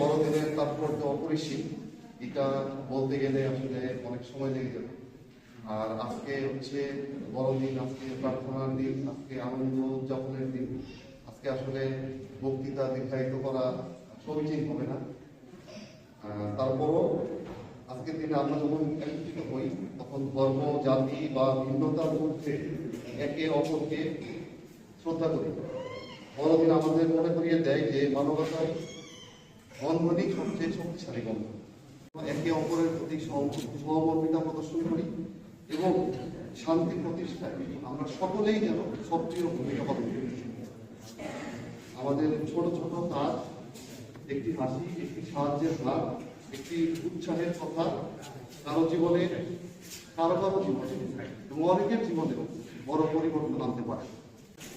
বড়দিনের তাৎপর্য অপরিসীম। এটা বলতে গেলে আসলে অনেক সময় লেগে যাবে। আর আজকে হচ্ছে বড়দিন, আজকে প্রার্থনার দিন, আজকে আনন্দ উদযাপনের দিন। আজকে আসলে বক্তৃতা দীর্ঘায়িত করা সমীচীন হবে না। তারপরও আজকের দিনে আমরা যখন একত্রিত হই, তখন ধর্ম, জাতি বা ভিন্নতার মধ্যে একে অপরকে শ্রদ্ধা করি। বড়দিন আমাদের মনে করিয়ে দেয় যে মানবতার বন্ধনই সবচেয়ে শক্তিশালী বন্ধন। একে অপরের প্রতি সহ- সহমর্মিতা প্রদর্শন করি। এবং শান্তি প্রতিষ্ঠায় আমরা সকলেই যেন সক্রিয় ভূমিকা পালন করি। আমাদের ছোট ছোট কাজ, একটি হাসি, একটি সাহায্যের হাত একটি উৎসাহের কথা কারও জীবনে, কারও কারও জীবনে এবং অনেকের জীবনেও বড় পরিবর্তন আনতে পারে।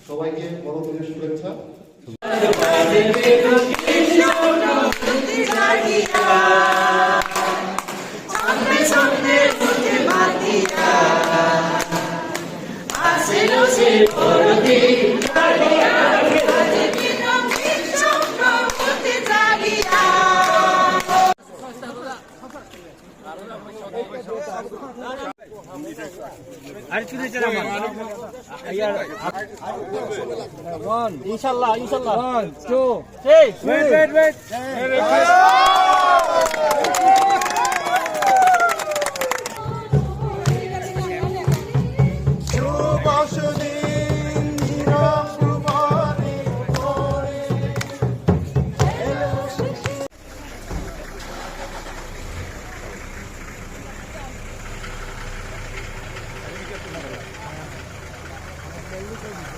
সবাইকে বড়দিনের শুভেচ্ছা। আসিল সে বড়দিন আজ বিনম্বিত চক্রবর্তী জাগিয়া ইনশাল্লাহ ইনশাল্লাহ ওয়ান টু Thank you.